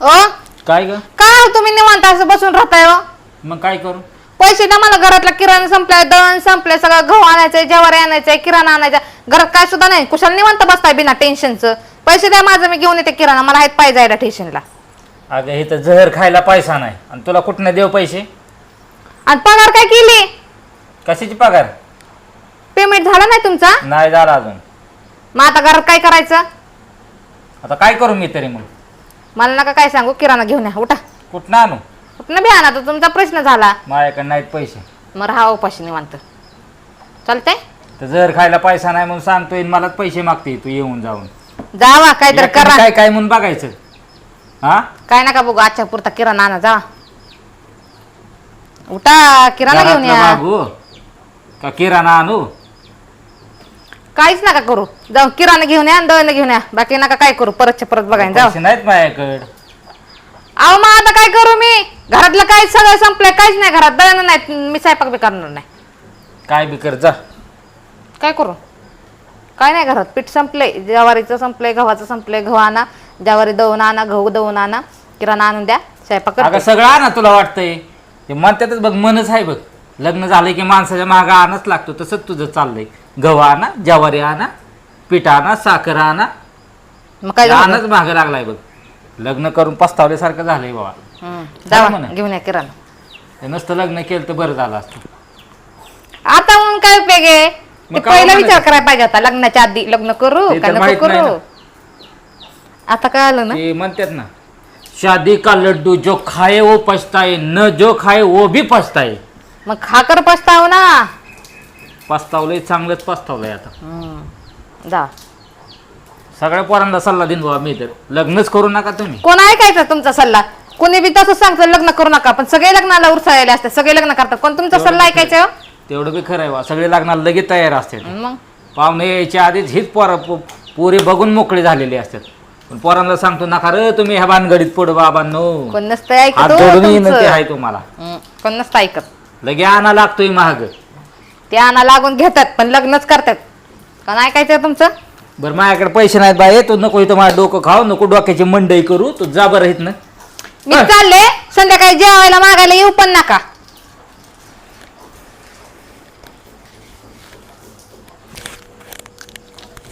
ओ? काय ग? काय हो तुम्ही निवांत असं बसून राहताय हो? मग काय करू? पैसे द्या मला घरातला किराणा संपलाय दळण संपलंय सगळं गहू आणायचंय ज्वारी आणायचंय किराणा आणायचा घरात काय सुद्धा नाही. कुशाल निवांत बसताय बिना टेन्शनचं पैसे द्या माझं मी घेऊन येते किराणा. मला आहेत पाहिजे जायला स्टेशनला अगं इथं जहर खायला पैसा नाही. आणि तुला कुठनं देव पैसे? आणि पगार काय केली? कशाची पगार? पेमेंट झाला नाही तुमचा? नाही झाला अजून. मग आता घरात काय करायचं? आता काय करू मी तरी मग? मला नका काय सांगू किराणा घेऊन या उठा. कुठनं आणू? कुठनं बी आणा तर तुमचा प्रश्न झाला. माझ्याकडे नाहीत पैसे. मग राहा उपाशी निवांत. चालतंय? तर जहर खायला पैसा नाही म्हणून सांगतोय आणि मलाच पैसे मागते तू येऊन जाऊन. जावा काहीतरी एकाने करा. काय काय म्हणून बघायचं? हा? काय नका बघू आजच्या पुरता किराणा आणा जा उठा किराणा घेऊन घरातलं या. मागू का किराणा आणू? काहीच नका करू. जाऊ किराणा घेऊन या आणि दळण घेऊन या. बाकी नका काय करू. परतच्या परत बघायला जाऊ पैसे नाहीत माझ्याकडे. अहो मग आता काय करू मी? घरातलं काही सगळं संपलंय काहीच नाही घरात. दळण नाही मी स्वयंपाक बी करणार नाही. काय बी कर जा. काय करू? काय नाही घरात. पीठ संपलंय. ज्वारीचं संपलंय गव्हाचं संपलंय. गहू आणा. ज्वारी दळून आणा गहू दळून आणा. किराणा आणून द्या. स्वयंपाक अगं करते. सगळं आणा तुला वाटतंय. ते म्हणतातच बघ मनच आहे बघ. लग्न झालं की माणसाच्या मागं आणच लागतो. तसंच तुझं चाललंय. गहू आणा ज्वारी आणा पीठ आणा साखर आणा मग काय झालं? मागं लागलाय बघ. लग्न करून पस्तावल्यासारखं झालंय बाबा. हम्म, जावा म्हणा. घेऊन या किराणा. ते नसतं लग्न केलं तर बरं झालं असतं. आता म्हणून काय उपयोग आहे? मग काय पहिला म्हणायचं? विचार करायला पाहिजे होता. लग्नाच्या आधी लग्न करू ते का तर नको माहीत नाही करू? आता काय आलं ना? ते म्हणतात ना शादी का लड्डू जो खाए वो पछताए न जो खाए वो भी पछताए. मग खाकर पस्ताव ना पस्तावलंय चांगलंच पस्तावलंय आता. हम्म, जा. सगळ्या पोरांना सल्ला देईन बाबा मी तर. लग्नच करू नका तुम्ही. कोण ऐकायचा तुमचा सल्ला? कोणी बी तसं सांगतं लग्न करू नका पण सगळे लग्नाला उरसायले असते सगळे लग्न करतात. कोण तुमचा सल्ला ऐकायचा? हो? तेवढं बी खरं आहे बा सगळे लग्नाला लगेच तयार असतात. मग? पाहुणे यायच्या आधीच हीच पोरं पो- पोरी बघून मोकळी झालेली असतात. पण पोरांना सांगतो नका रे तुम्ही ह्या भानगडीत पुढं बाबांनो. कोण नसतं हात ऐकत हो जोडून तुमचं. आहे तुम्हाला. हम्म, कोण नसतं ऐकत. लगे आणा लागतोय महाग. ते आणा लागून घेतात पण लग्नच करतात. कोण ऐकायचं तुमचं? बरं माझ्याकडे पैसे नाहीत बाय तू नको इथं माझं डोकं खाऊ नको डोक्याची मंडई करू तू जा बरं इथनं. मी चालले संध्याकाळी जेवायला मागायला येऊ पण नका.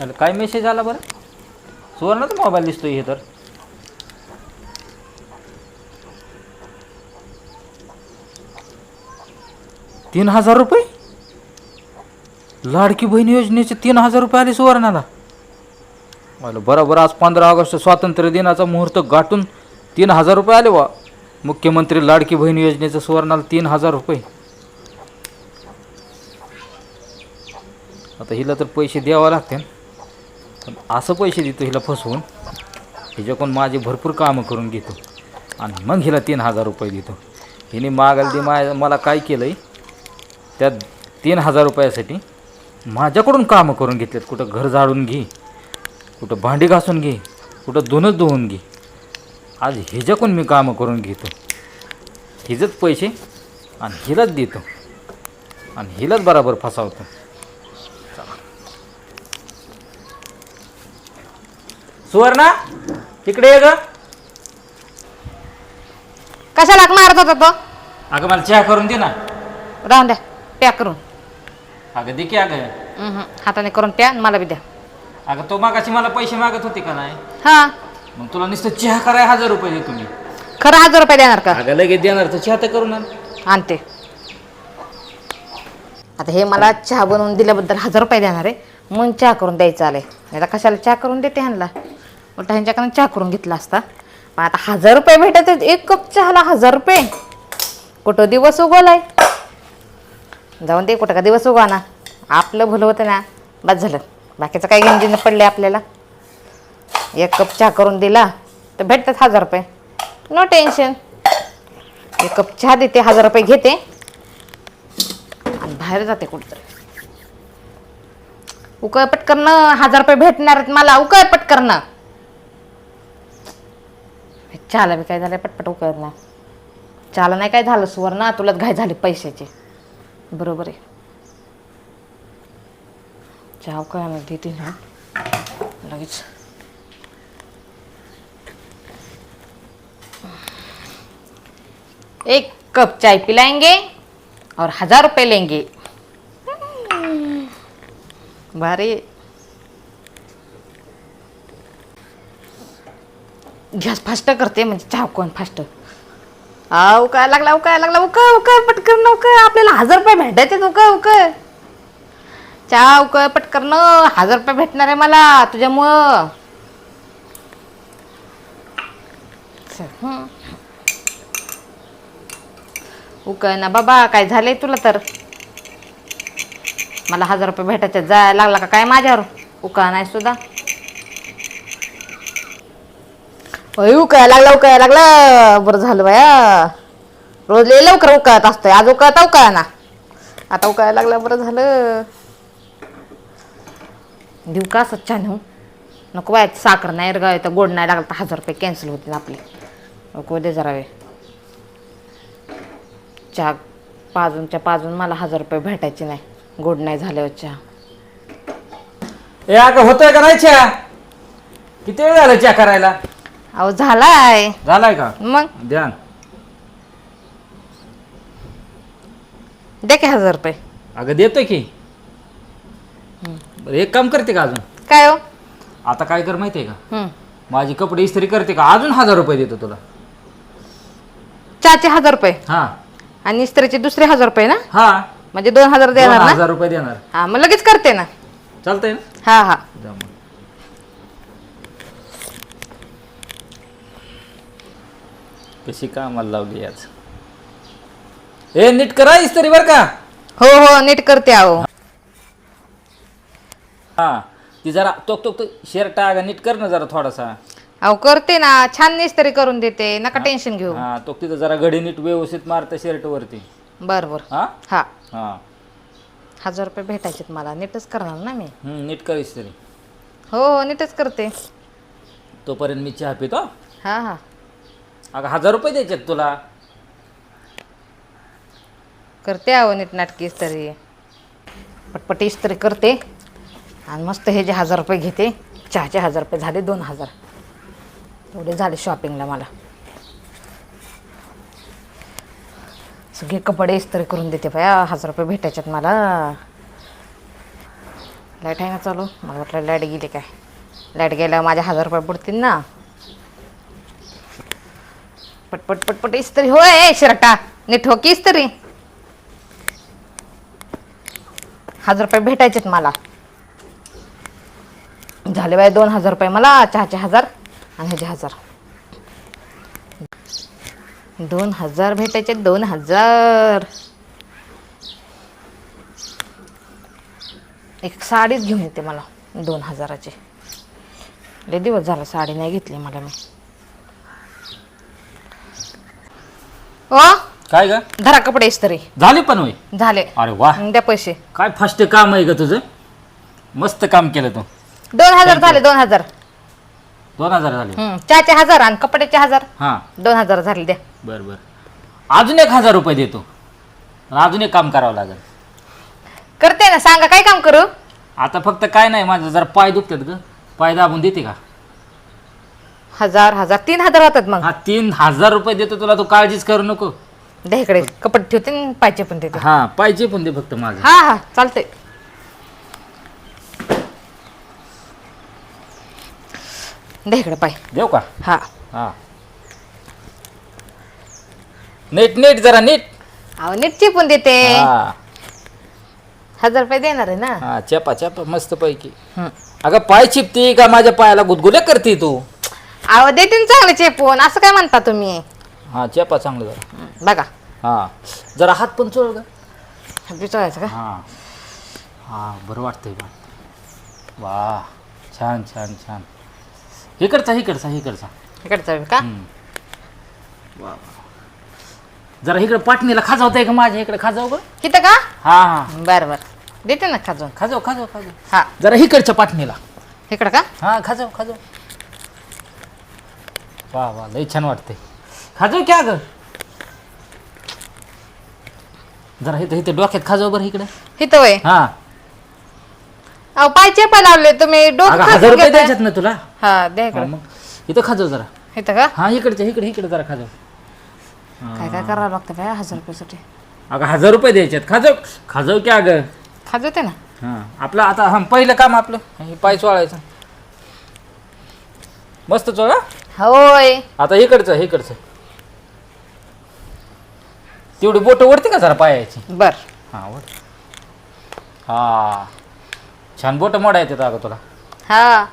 अरे काय मेसेज आला बरं? सुवर्णच मोबाईल दिसतोय हे तर. तीन हजार रुपये? लाडकी बहीण योजनेचे तीन हजार रुपये आले सुवर्णाला. मला बरोबर आज पंधरा ऑगस्ट स्वातंत्र्य दिनाचा मुहूर्त गाठून तीन हजार रुपये आले वा मुख्यमंत्री लाडकी बहीण योजनेचं सुवर्णाला तीन हजार रुपये. आता हिला तर पैसे द्यावं लागतील पण असं पैसे देतो हिला फसवून हिच्याकडून माझे भरपूर कामं करून घेतो. आणि मग हिला तीन हजार रुपये देतो. हिने मागायला दे मा मला काय केलं आहे त्या तीन हजार रुपयासाठी माझ्याकडून कामं करून घेतलेत. कुठं घर झाडून घे कुठं भांडी घासून घे कुठं धुणंच धुवून घे. आज ह्याच्याकडून मी कामं करून घेतो. हिजंच पैसे आणि हिलाच देतो. आणि हिलाच बराबर फसावतो. सुवर्णा तिकडे ये ग. कशाला मारत होता तो? अगं मला चहा करून दे ना. राहून द्या पॅक करून. अगं दे की अगं. हाताने करून प्या आणि मला बी द्या. अगं तो मागाशी मला पैसे मागत होते का नाही? हा. मग तुला नुसतं चहा कराय हजार रुपये दे तुम्ही खरं हजार रुपये देणार का? अगं लगेच देणार तर चहा तर करून आण. आणते. आता हे मला चहा बनवून दिल्याबद्दल हजार रुपये देणार आहे. म्हणून चहा करून द्यायचं आलंय. नाही तर कशाला चहा करून देते ह्यांना? उलटा ह्यांच्याकडून चहा करून घेतला असता. पण आता हजार रुपये भेटत आहेत. एक कप चहाला हजार रुपये. कुठं दिवस उगवलाय? जाऊन दे कुठं का दिवस उगा ना. आपलं भलं होतं ना बस झालं. बाकीचं काही घेणं पडले आपल्याला. एक कप चहा करून दिला तर भेटतात हजार रुपये. नो टेन्शन एक कप चहा देते हजार रुपये घेते. आणि बाहेर जाते कुठंतरी. उकळ पटकरणं हजार रुपये भेटणार आहेत मला उकळ पटकरणं चहाला बी काय झालं पटपट उकळणार चहाला नाही काय झालं सुवर्ण तुलाच घाय झाली पैशाची. बरोबर आहे. चहा उकळायला देते ना. लगेच. एक कप चाय पिलाएंगे और हजार रुपये लेंगे. भारी. गॅस फास्ट करते म्हणजे चहा कोण फास्ट? आव काय लागला अहो काय लागला उका उका पटकन नव्हतं आपल्याला हजार रुपये भेटायचे उका उक चहा उक पटकन हजार रुपये भेटणार आहे मला तुझ्यामुळं. चल, उक ना बाबा काय झालंय तुला तर? मला हजार रुपये भेटायचे जायला लागला का काय माझ्यावर? उका नाही सुद्धा? अय उकायला लागला उकायला लागला. बरं झालं बाया. रोज लय लवकर उकळत असतोय. आज उकळता उकळा ना आता उकळायला लागला बरं झालं. देऊ का असं छान हो नको बाय साखर नाही रे तर गोड नाही लागलं तर हजार रुपये कॅन्सल होतील आपले. नको दे जरा वेळ. चहा पाजूनच्या पाजून मला हजार रुपये भेटायचे नाही. गोड नाही झाल्यावर चहा. ए अगं होतोय का नाही चहा? किती वेळ झाला चहा करायला? अहो झालाय. झालाय का? मग? ध्यान दे की हजार रुपये. अगं देतोय की. बरं एक काम करते का अजून? काय हो? आता काय कर माहितीये का? हं. माझी कपडे इस्त्री करते का? अजून हजार रुपये देतो तुला. चहाचे हजार रुपये. हा. आणि इस्त्रीचे दुसरे हजार रुपये ना? हा. म्हणजे दोन हजार दोन देणार ना? हजार रुपये देणार. हा मग लगेच करते ना. चालतंय ना? हा हा. जा मग. कशी कामाला लावली आज? ए नीट करा इस्त्री बर का. हो हो नीट करते अहो हा ती जरा तोक तोक शर्ट आगा नीट कर ना जरा थोडासा. अहो करते ना छान इस्त्री करून देते नका टेन्शन घेऊ. हा तो तिथं जरा घडी नीट व्यवस्थित मारतं शर्ट वरती बर बर. हा? हा. हा. हजार रुपये भेटायचेत मला नीटच करणार ना मी. हम्म, नीट कर इस्त्री. हो हो नीटच करते. तोपर्यंत मी चहा पितो हा हा. अगं हजार रुपये द्यायचे तुला. करते अहो नीट नाटकी इस्त्री पटपट इस्त्री करते. आणि मस्त हे जे हजार रुपये घेते चहाचे हजार रुपये झाले दोन हजार. एवढे झाले शॉपिंगला मला. सगळे कपडे इस्त्री करून देते बाया हजार रुपये भेटायच्यात मला. लाइट आहे ना चालू? मला वाटलं लाइट गेली काय? लाइट गेल्यावर माझ्या हजार रुपये बुडतील ना. पटपट पटपट इस्त्री होय शिरटा नीट हो की इस्त्री हजार रुपये भेटायचेत मला. झाले बाय दोन हजार रुपये मला चहाचे हजार आणि ह्याचे हजार. दोन हजार भेटायचे दोन हजार. एक साडीच घेऊन येते मला दोन हजाराची. लय दिवस झाला साडी नाही घेतली मला मी. ओ? काय ग? धरा कपडे इस्त्री झाली पण होय? झाले. अरे वा. द्या पैसे. काय फास्ट काम आहे ग तुझं? मस्त काम केलं तू. दोन हजार झाले दोन हजार. दोन हजार झाले. हम्म, चहाचे हजार आणि कपड्याचे हजार. हा. दोन हजार झाले द्या. बर बर. अजून एक हजार रुपये देतो. अजून एक काम करावं लागेल. करते ना सांगा काय काम करू? आता फक्त काय नाही माझं जरा पाय दुखतात ग. पाय दाबून देते का? हजार हजार तीन हजार होतात मग. हा तीन हजार रुपये देतो तुला तू काळजीच करू नको. द्या इकडे कपडे ठेवते पायचे पण देते. हा पाहिजे पण दे फक्त माझं. हा हा चालतंय. इकडे पाय. देऊ का? हा. हा. नीट नीट जरा नीट. अहो नीटची पण देते. हा. हजार रुपये देणार आहे ना? हा चपा चपा मस्त पैकी. अगं पाय चिपती का माझ्या पायाला गुदगुल्या करते तू? अहो देते ना चांगले चेपून असं काय म्हणता तुम्ही? हा चपा चांगलं जरा. बघा. हा. जरा हात पण चोळ ग. विचारायचं का? हा. हा बरं वाटतंय बा. वा छान छान छान. इकडचा इकडचा इकडचा. इकडचा का? हम्म. वा वा. जरा इकडे पाटणीला खाजावताय का माझ्या इकडे? खाजाव ग इथं का? हा हा. बरं बरं. देते ना खाजून खाजाव खाजाव खाजाव. हा. जरा इकडच्या पाटणीला. इकडं का? हा खाजाव खाजाव. वा वा लई छान वाटतंय. खाजाव क्या ग जरा इथं इथं डोक्यात खाजाव बरं इकडे. इथं वय. हा. अहो पाय चेपा लावले तुम्ही डोकं अगं खाजून हजार रुपये घेताय. द्यायच्यात ना तुला? हा द्या हा, इकडं मग. इथं खाजाव जरा. इथं का? हा इकडच्या इकडे इकडे जरा खाजव. काय काय करावं लागतं बाया हजार रुपयासाठी? अगं हजार रुपये द्यायच्यात. खाजव खाजव की अगं? खाज होते ना. हां आपलं आता हा पहिलं काम आपलं. हे पाय चोळायचं मस्त चोळा. होय. आता इकडचं इकडचं. तेवढी बोट वरती का जरा पायाची? बर. हां वर हा. छान बोट मोडा येतात अगं तुला. हा.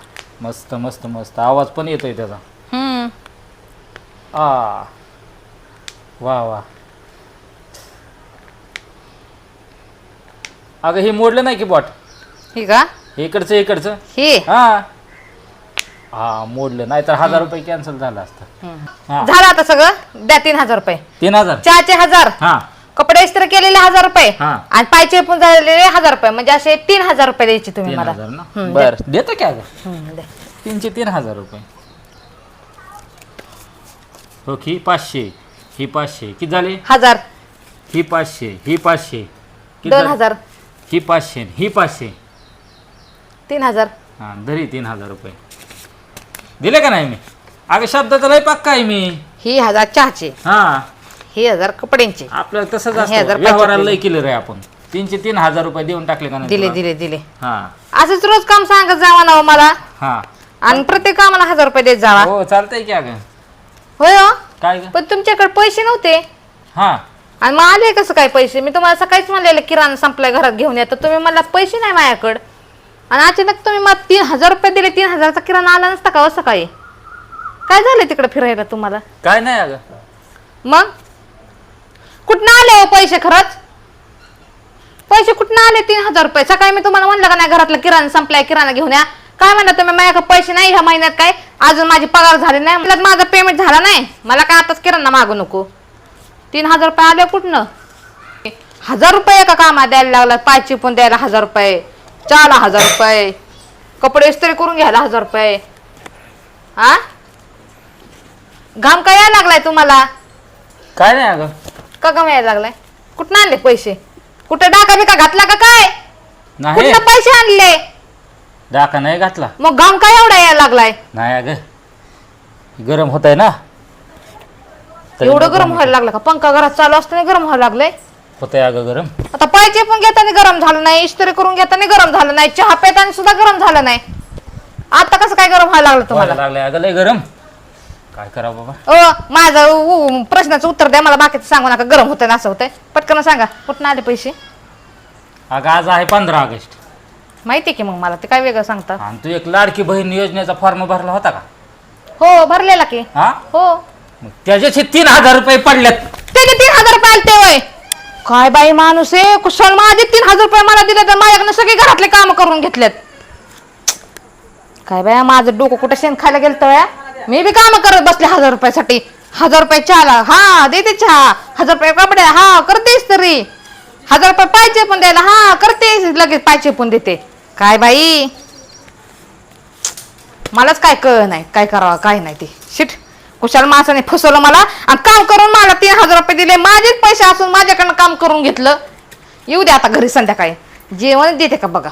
मस्त मस्त मस्त. आवाज पण येतोय त्याचा. हम्म. आ. वा वा. अगं हे मोडलं नाही की बॉट ही का? इकडचं इकडचं. ही? हा. हा मोडलं. नाही तर हजार रुपये कॅन्सल झालं असतं. हा. झालं आता सगळं? द्या तीन हजार रुपये. तीन हजार? चहाचे हजार. हा. कपडे इस्त्री केलेले हजार रुपये. हा. आणि पायचे पण झालेले हजार रुपये. म्हणजे असे तीन हजार रुपये द्यायचे तुम्ही तीन मला. हजार ना? बर. देतो की अगं? हम्म. तीनशे तीन हजार रुपये. हो ही पाचशे. ही पाचशे. किती झाले? हजार. ही पाचशे. ही पाचशे. किती दोन झाले? हजार. ही पाचशे ही पाचशे. तीन हजार. हां धरी तीन हजार रुपये. दिले का नाही मी? अगं शब्दाचा लय पक्का आहे मी. ही हजार चहाचे. हां. ही हजार कपड्यांचे. आपल्याला तसंच हे हजार असतं व्यवहाराला लय केलं रे आपण. तीनशे तीन हजार रुपये देऊन टाकले का नाही दिले तुला? दिले दिले. हां. असंच रोज काम सांगत जावा ना हो मला. हां. आणि प्रत्येक कामाला हजार रुपये देत जावा. हो चालतंय की अगं. होय हो? काय ग? पण तुमच्याकडे पैसे नव्हते. हां. आणि मग आले कसं काय पैसे? मी तुम्हाला सकाळीच म्हणलेलं किराणा संपलाय घरात घेऊन या. तर तुम्ही मला पैसे नाही माझ्याकडं. आणि अचानक तुम्ही मला तीन हजार रुपये दिले तीन हजारचा किराणा आला नसता का हो सकाळी? काय झालं तिकडे फिरायला तुम्हाला? काय नाही अगं. मग? कुठनं आले हो पैसे खरंच? पैसे कुठनं आले तीन हजार रुपये? सकाळी मी तुम्हाला म्हणलं का नाही घरातला किराणा संपलाय किराणा घेऊन या. काय म्हणलं तुम्ही? माझ्याकडे पैसे नाही ह्या महिन्यात काय? अजून माझी पगार झाली नाही. मला माझा पेमेंट झाला नाही. मला काय आताच किराणा मागू नको. तीन हजार रुपये आले कुठनं? हजार रुपये एका कामात द्यायला लागला पाय चिपून द्यायला हजार रुपये. चहाला हजार रुपये. कपडे इस्त्री करून घ्यायला हजार रुपये. हा? घाम काय यायला लागलाय तुम्हाला? काय नाही अगं. का गम यायला लागलाय? कुठं आणले पैसे? कुठे डाका बिका घातला का काय? नाही. कुठं पैसे आणले? डाका नाही घातला. मग घाम काय एवढा यायला लागलाय? नाही अगं. गरम होत आहे ना. तरी एवढं मग गरम व्हायला लागलं का? पंखा घरात चालू असताना गरम व्हायला लागलंय? होतंय अगं गरम. आता पायचे पण घेताना गरम झालं नाही इस्त्री करून घेताना गरम झालं नाही चहा पेताना सुद्धा गरम झालं नाही. आता कसं काय गरम व्हायला लागलं तुम्हाला? व्हायला लागलंय अगं लय गरम. काय करा बाबा? अ माझं उ- उ- प्रश्नाचं उत्तर द्या मला बाकीचं सांगू नका गरम होतं ना असं होतंय. पटकन सांगा कुठं आले पैसे? अगं आज आहे पंधरा ऑगस्ट. माहिती की मग मला ते काय वेगळं सांगता? आणि तू एक लाडकी बहीण योजनेचा फॉर्म भरला होता का? हो भरलेला की. हा? हो. मग त्याच्याचे तीन हजार रुपये पडलेत. त्याचे तीन हजार रुपये आले ते काय बाई माणूस आहे? कुशल माझे तीन हजार रुपये मला दिले तर माझ्याकडनं सगळे घरातले काम करून घेतलेत. काय बाया माझं डोकं कुठं शेण खायला गेलं तया मी बी काम करत बसले हजार रुपयासाठी. हजार रुपये चहाला. हा देते चहा. हजार रुपये कपडे. हा करतेस तरी. हजार रुपये पाहिजे पण द्यायला. हा करतेस. लगेच पाहिजे पण देते. काय बाई? मलाच काय कळ नाही. काय करावं काय नाही ते. शिट. कुशाल माणसाने फसवलं मला आणि काम करून मला तीन हजार रुपये दिले. माझेच पैसे असून माझ्याकडनं काम करून घेतलं. येऊ द्या आता घरी संध्याकाळी. जेवण देते का बघा?